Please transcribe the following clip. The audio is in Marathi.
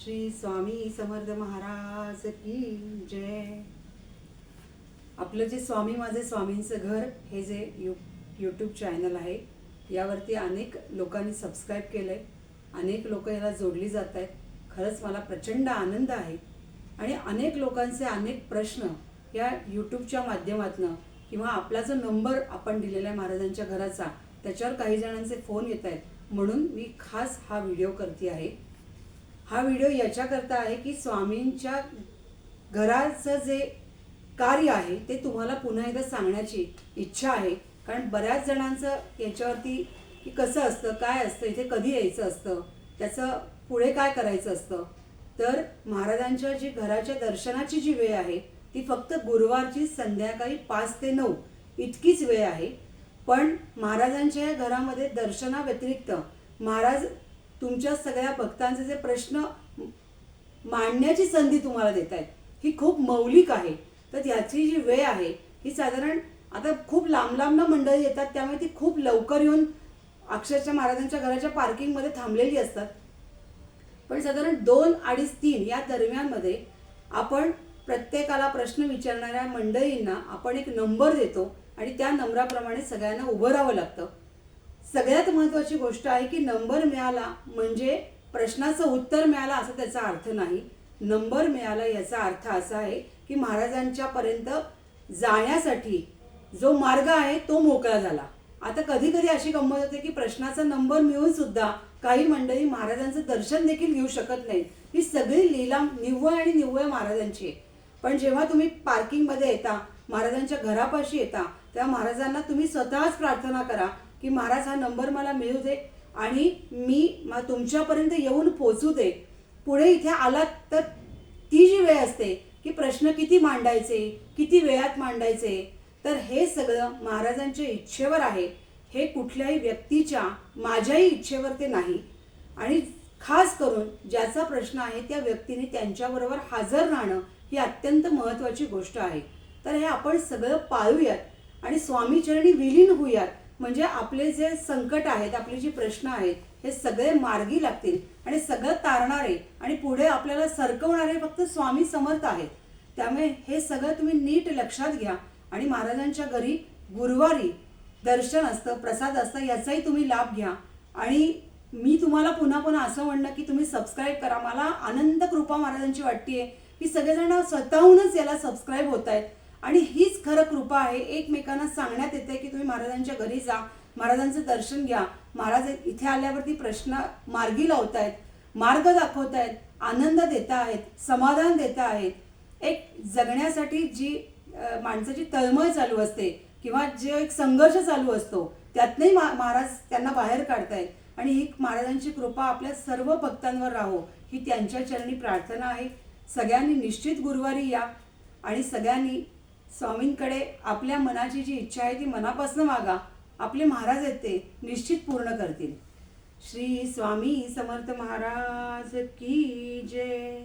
श्री स्वामी समर्थ महाराज की जय. आपलं जे स्वामी माझे स्वामींचं घर हे जे यू यूट्यूब चॅनल आहे यावरती अनेक लोकांनी सबस्क्राईब केलं आहे अनेक लोक याला जोडली जात आहेत खरंच मला प्रचंड आनंद आहे. आणि अनेक लोकांचे अनेक प्रश्न या यूट्यूबच्या माध्यमातनं किंवा आपला जो नंबर आपण दिलेला आहे महाराजांच्या घराचा त्याच्यावर काही जणांचे फोन येत आहेत म्हणून मी खास हा व्हिडिओ करते आहे. हा व्हिडिओ याच्याकरता आहे की स्वामींच्या घराचं जे कार्य आहे ते तुम्हाला पुन्हा एकदा सांगण्याची इच्छा आहे. कारण बऱ्याच जणांचं याच्यावरती की कसं असतं काय असतं इथे कधी यायचं असतं त्याचं पुढे काय करायचं असतं. तर महाराजांच्या जी घराच्या दर्शनाची जी वेळ आहे ती फक्त गुरुवारची संध्याकाळी पाच ते नऊ इतकीच वेळ आहे. पण महाराजांच्या या घरामध्ये दर्शनाव्यतिरिक्त महाराज तुमच्या सगळ्या भक्तांचे जे प्रश्न मांडण्याची संधी तुम्हाला देत आहेत ही खूप मौलिक आहे. तर याची जी वेळ आहे ही साधारण आता खूप लांब लांबनं मंडळी येतात त्यामुळे ती खूप लवकर येऊन अक्षरशः महाराजांच्या घराच्या पार्किंगमध्ये थांबलेली असतात. पण साधारण दोन अडीच तीन या दरम्यानमध्ये आपण प्रत्येकाला प्रश्न विचारणाऱ्या मंडळींना आपण एक नंबर देतो आणि त्या नंबराप्रमाणे सगळ्यांना उभं राहावं लागतं. सगळ्यात महत्त्वाची गोष्ट आहे की नंबर मिळाला म्हणजे प्रश्नाचं उत्तर मिळालं असं त्याचा अर्थ नाही. नंबर मिळाला याचा अर्थ असा आहे की महाराजांच्या पर्यंत जाण्यासाठी जो मार्ग आहे तो मोकळा झाला. आता कधी कधी अशी गंमत होते की प्रश्नाचा नंबर मिळून सुद्धा काही मंडळी महाराजांचं दर्शन देखील घेऊ शकत नाही ही सगळी लीला निव्वळ आणि निव्वळ महाराजांची आहे. पण जेव्हा तुम्ही पार्किंगमध्ये येता महाराजांच्या घरापाशी येता तेव्हा महाराजांना तुम्ही स्वतःच प्रार्थना करा की महाराज हा नंबर मला मिळू दे आणि मी तुमच्यापर्यंत येऊन पोचू दे. पुढे इथे आलात तर ती जी वेळ असते की प्रश्न किती मांडायचे किती वेळात मांडायचे तर हे सगळं महाराजांच्या इच्छेवर आहे. हे कुठल्याही व्यक्तीच्या माझ्याही इच्छेवर ते नाही. आणि खास करून ज्याचा प्रश्न आहे त्या व्यक्तीने त्यांच्याबरोबर हजर राहणं ही अत्यंत महत्त्वाची गोष्ट आहे. तर हे आपण सगळं पाळूयात आणि स्वामीचरणी विलीन होऊयात. म्हणजे आपले जे संकट आहेत आपले जे प्रश्न आहेत हे सगळे मार्गी लागतील आणि सगळं तारणारे आणि पुढे आपल्याला सरकवणारे फक्त स्वामी समर्थ आहेत. त्यामुळे हे सगळं तुम्ही नीट लक्षात घ्या आणि महाराजांच्या घरी गुरुवारी दर्शन असतं प्रसाद असतं याचाही तुम्ही लाभ घ्या. आणि मी तुम्हाला पुन्हा पुन्हा असं म्हणणं की तुम्ही सबस्क्राईब करा. मला आनंद कृपा महाराजांची वाटते की सगळेजण स्वतःहूनच याला सबस्क्राईब होत आहेत आणि हीच खरं कृपा आहे. एकमेकांना सांगण्यात येते की तुम्ही महाराजांच्या घरी जा महाराजांचं दर्शन घ्या. महाराज इथे आल्यावरती प्रश्न मार्गी लावत आहेत मार्ग दाखवत आहेत आनंद देत आहेत समाधान देत आहेत एक जगण्यासाठी जी माणसाची तळमळ चालू असते किंवा जे एक संघर्ष चालू असतो त्यातनंही मा- महाराज त्यांना बाहेर काढतायत. आणि ही महाराजांची कृपा आपल्या सर्व भक्तांवर राहो. ही त्यांच्या चरणी प्रार्थना आहे. सगळ्यांनी निश्चित गुरुवारी या आणि सगळ्यांनी स्वामींकडे आपल्या मनाची जी इच्छा आहे ती मनापासून मागा आपले महाराज आहेत ते निश्चित पूर्ण करतील. श्री स्वामी समर्थ महाराज की जय.